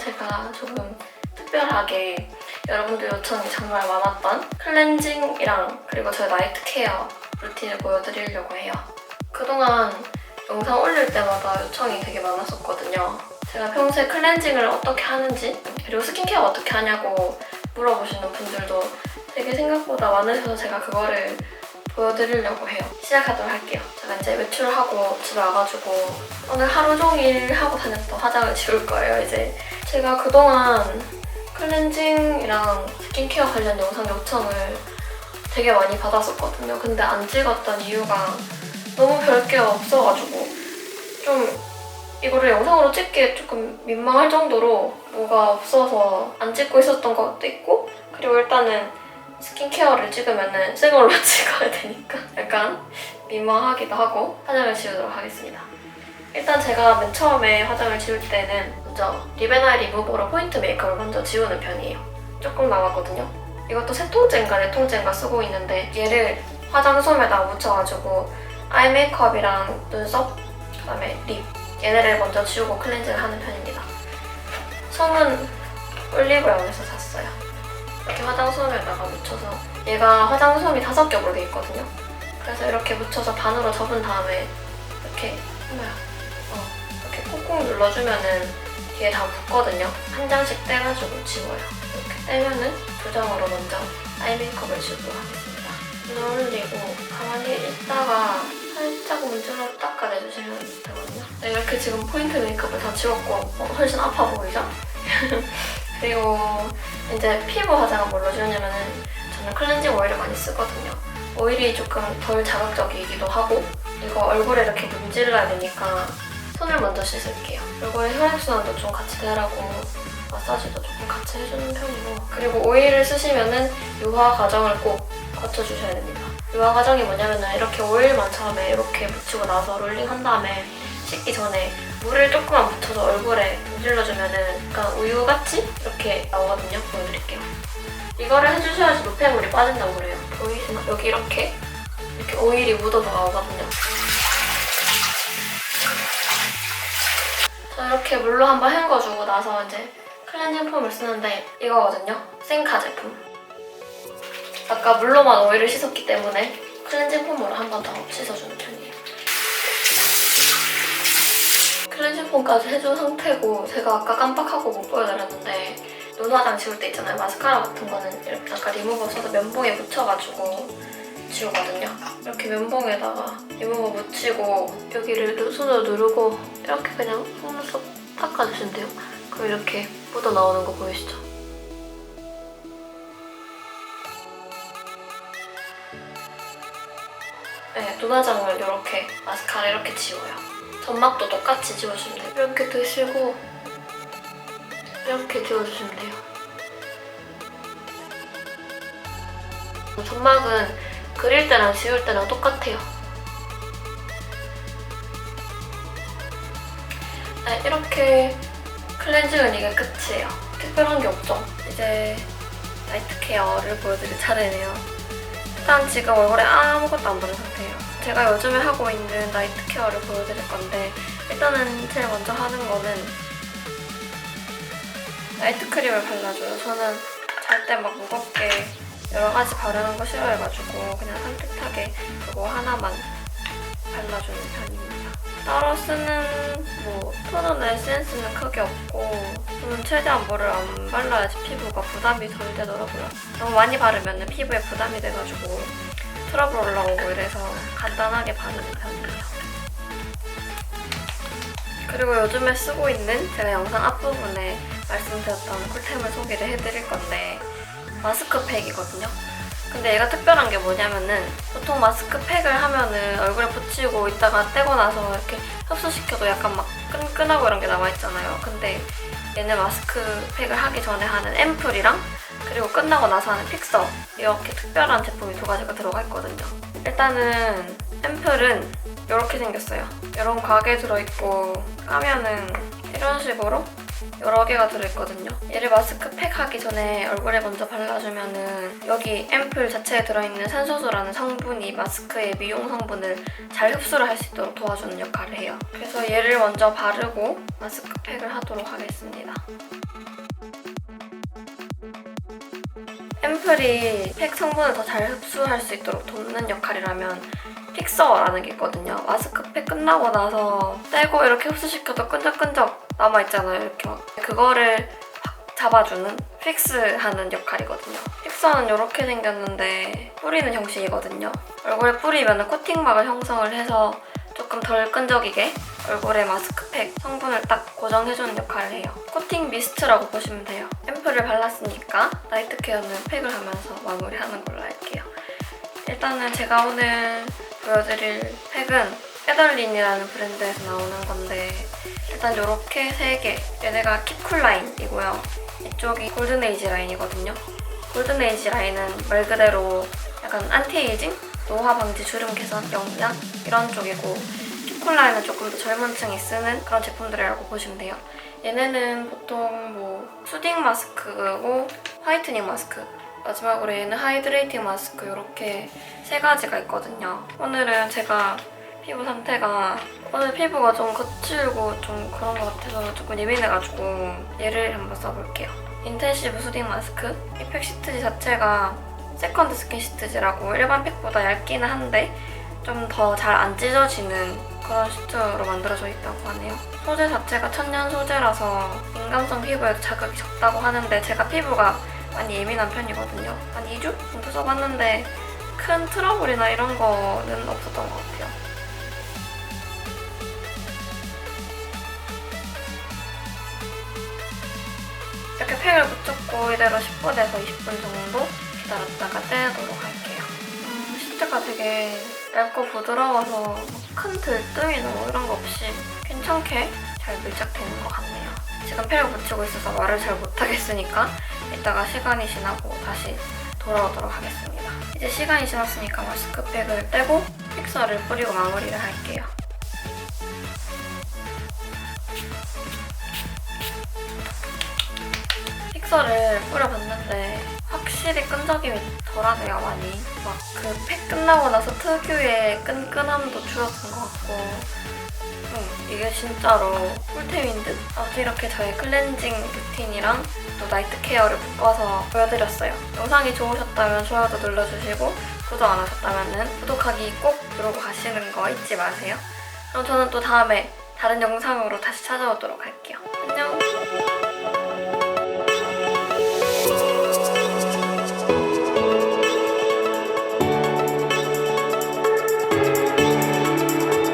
제가 조금 특별하게 여러분들 요청이 정말 많았던 클렌징이랑 그리고 저의 나이트 케어 루틴을 보여드리려고 해요. 그동안 영상 올릴 때마다 요청이 되게 많았었거든요. 제가 평소에 클렌징을 어떻게 하는지 그리고 스킨케어 어떻게 하냐고 물어보시는 분들도 되게 생각보다 많으셔서 제가 그거를 보여드리려고 해요. 시작하도록 할게요. 제가 이제 외출을 하고 집에 와가지고 오늘 하루 종일 하고 다녔던 화장을 지울 거예요, 이제. 제가 그동안 클렌징이랑 스킨케어 관련 영상 요청을 되게 많이 받았었거든요. 근데 안 찍었던 이유가 너무 별게 없어가지고 좀 이거를 영상으로 찍기에 조금 민망할 정도로 뭐가 없어서 안 찍고 있었던 것도 있고 그리고 일단은 스킨케어를 찍으면은 새 걸로 찍어야 되니까 약간 민망하기도 하고 화장을 지우도록 하겠습니다. 일단 제가 맨 처음에 화장을 지울 때는 먼저 리베나이 리무버로 포인트 메이크업을 먼저 지우는 편이에요. 조금 남았거든요. 이것도 세 통째인가 네 통째인가 쓰고 있는데 얘를 화장솜에다 묻혀가지고 아이 메이크업이랑 눈썹, 그다음에 립 얘네를 먼저 지우고 클렌징을 하는 편입니다. 솜은 올리브영에서 샀어요. 이렇게 화장솜에다가 묻혀서 얘가 화장솜이 다섯 겹으로 돼 있거든요. 그래서 이렇게 묻혀서 반으로 접은 다음에 이렇게 뭐야 어, 이렇게 꾹꾹 눌러주면은 뒤에 다 붙거든요. 한 장씩 떼가지고 지워요. 이렇게 떼면은 두 장으로 먼저 아이 메이크업을 지우도록 하겠습니다. 눈 올리고 가만히 있다가 살짝 문질러 닦아내주시면 되거든요. 네, 이렇게 지금 포인트 메이크업을 다 지웠고 어, 훨씬 아파 보이죠? 그리고 이제 피부 화장은 뭘로 지우냐면은 저는 클렌징 오일을 많이 쓰거든요. 오일이 조금 덜 자극적이기도 하고 이거 얼굴에 이렇게 문질러야 되니까 손을 먼저 씻을게요. 얼굴에 혈액순환도 좀 같이 되라고 마사지도 조금 같이 해주는 편이고 그리고 오일을 쓰시면은 유화 과정을 꼭 거쳐주셔야 됩니다. 유화 과정이 뭐냐면은 이렇게 오일만 처음에 이렇게 묻히고 나서 롤링한 다음에 씻기 전에 물을 조금만 묻혀서 얼굴에 문질러주면은 약간 우유같이 이렇게 나오거든요. 보여드릴게요. 이거를 해주셔야지 노폐물이 빠진다고 그래요. 보이시나? 여기 이렇게 이렇게 오일이 묻어서 나오거든요. 이렇게 물로 한번 헹궈주고 나서 이제 클렌징 폼을 쓰는데 이거거든요. 생카 제품. 아까 물로만 오일을 씻었기 때문에 클렌징 폼으로 한 번 더 씻어주는 편이에요. 클렌징 폼까지 해준 상태고 제가 아까 깜빡하고 못 보여드렸는데 눈 화장 지울 때 있잖아요. 마스카라 같은 거는 이렇게 아까 리무버 써서 면봉에 묻혀가지고 지우거든요. 이렇게 면봉에다가 리무버 묻히고 여기를 손으로 누르고 이렇게 그냥 속눈썹 닦아주시면 돼요. 그럼 이렇게 묻어 나오는 거 보이시죠? 네, 눈화장을 이렇게 마스카라 이렇게 지워요. 점막도 똑같이 지워주면 돼요. 이렇게 드시고 이렇게 지워주시면 돼요. 점막은 그릴 때랑 지울 때랑 똑같아요. 네, 이렇게 클렌징은 이게 끝이에요. 특별한 게 없죠. 이제 나이트 케어를 보여드릴 차례네요. 일단 지금 얼굴에 아무것도 안 바른 상태예요. 제가 요즘에 하고 있는 나이트 케어를 보여드릴 건데 일단은 제일 먼저 하는 거는 나이트 크림을 발라줘요. 저는 잘 때 막 무겁게 여러 가지 바르는 거 싫어해가지고 그냥 산뜻하게 그거 하나만 발라주는 편입니다. 따로 쓰는 뭐 토너나 에센스는 크게 없고 저는 최대한 뭐를 안 발라야지 피부가 부담이 덜 되더라고요. 너무 많이 바르면 피부에 부담이 돼가지고 트러블 올라오고 이래서 간단하게 바르는 편이에요. 그리고 요즘에 쓰고 있는 제가 영상 앞부분에 말씀드렸던 쿨템을 소개를 해드릴 건데 마스크팩이거든요. 근데 얘가 특별한 게 뭐냐면은 보통 마스크팩을 하면은 얼굴에 붙이고 있다가 떼고 나서 이렇게 흡수시켜도 약간 막 끈끈하고 이런 게 남아있잖아요. 근데 얘는 마스크팩을 하기 전에 하는 앰플이랑 그리고 끝나고 나서 하는 픽서 이렇게 특별한 제품이 두 가지가 들어가 있거든요. 일단은 앰플은 이렇게 생겼어요. 이런 가게 들어있고 까면은 이런 식으로 여러 개가 들어있거든요. 얘를 마스크팩 하기 전에 얼굴에 먼저 발라주면은 여기 앰플 자체에 들어있는 산소수라는 성분이 마스크의 미용 성분을 잘 흡수를 할 수 있도록 도와주는 역할을 해요. 그래서 얘를 먼저 바르고 마스크팩을 하도록 하겠습니다. 앰플이 팩 성분을 더 잘 흡수할 수 있도록 돕는 역할이라면 픽서라는 게 있거든요. 마스크팩 끝나고 나서 떼고 이렇게 흡수시켜도 끈적끈적 남아있잖아요. 이렇게 막. 그거를 확 잡아주는 픽스하는 역할이거든요. 픽서는 이렇게 생겼는데 뿌리는 형식이거든요. 얼굴에 뿌리면 코팅막을 형성을 해서 조금 덜 끈적이게 얼굴에 마스크팩 성분을 딱 고정해주는 역할을 해요. 코팅 미스트라고 보시면 돼요. 앰플을 발랐으니까 나이트 케어는 팩을 하면서 마무리하는 걸로 할게요. 일단은 제가 오늘 보여드릴 팩은 에덜린이라는 브랜드에서 나오는 건데 일단 이렇게 세 개. 얘네가 킵쿨 라인이고요. 이쪽이 골든에이지 라인이거든요. 골든에이지 라인은 말 그대로 약간 안티에이징, 노화 방지, 주름 개선, 영양 이런 쪽이고 킵쿨 라인은 조금 더 젊은 층이 쓰는 그런 제품들이라고 보시면 돼요. 얘네는 보통 뭐 수딩 마스크고 화이트닝 마스크 마지막으로 얘는 하이드레이팅 마스크 이렇게 세 가지가 있거든요. 오늘은 제가 피부 상태가 오늘 피부가 좀 거칠고 좀 그런 것 같아서 조금 예민해가지고 얘를 한번 써볼게요. 인텐시브 수딩 마스크 이 팩 시트지 자체가 세컨드 스킨 시트지라고 일반 팩보다 얇기는 한데 좀 더 잘 안 찢어지는 그런 시트로 만들어져 있다고 하네요. 소재 자체가 천연 소재라서 민감성 피부에도 자극이 적다고 하는데 제가 피부가 많이 예민한 편이거든요. 한 2주 정도 써봤는데 큰 트러블이나 이런 거는 없었던 것 같아요. 이렇게 팩을 붙였고 이대로 10분에서 20분 정도 기다렸다가 떼도록 할게요. 음, 시트가 되게 얇고 부드러워서 큰 들뜸이나 뭐 이런 거 없이 괜찮게 잘 밀착되는 것 같네요. 지금 팩을 붙이고 있어서 말을 잘 못하겠으니까 이따가 시간이 지나고 다시 돌아오도록 하겠습니다. 이제 시간이 지났으니까 마스크팩을 떼고 픽서를 뿌리고 마무리를 할게요. 픽서를 뿌려봤는데 확실히 끈적임이 덜하네요 많이 막 그 팩 끝나고 나서 특유의 끈끈함도 줄어든 것 같고 음, 이게 진짜로 꿀템인 듯. 아무튼 이렇게 저의 클렌징 루틴이랑 또 나이트 케어를 묶어서 보여드렸어요. 영상이 좋으셨다면 좋아요도 눌러주시고 구독 안 하셨다면 구독하기 꼭 누르고 가시는 거 잊지 마세요. 그럼 저는 또 다음에 다른 영상으로 다시 찾아오도록 할게요. 안녕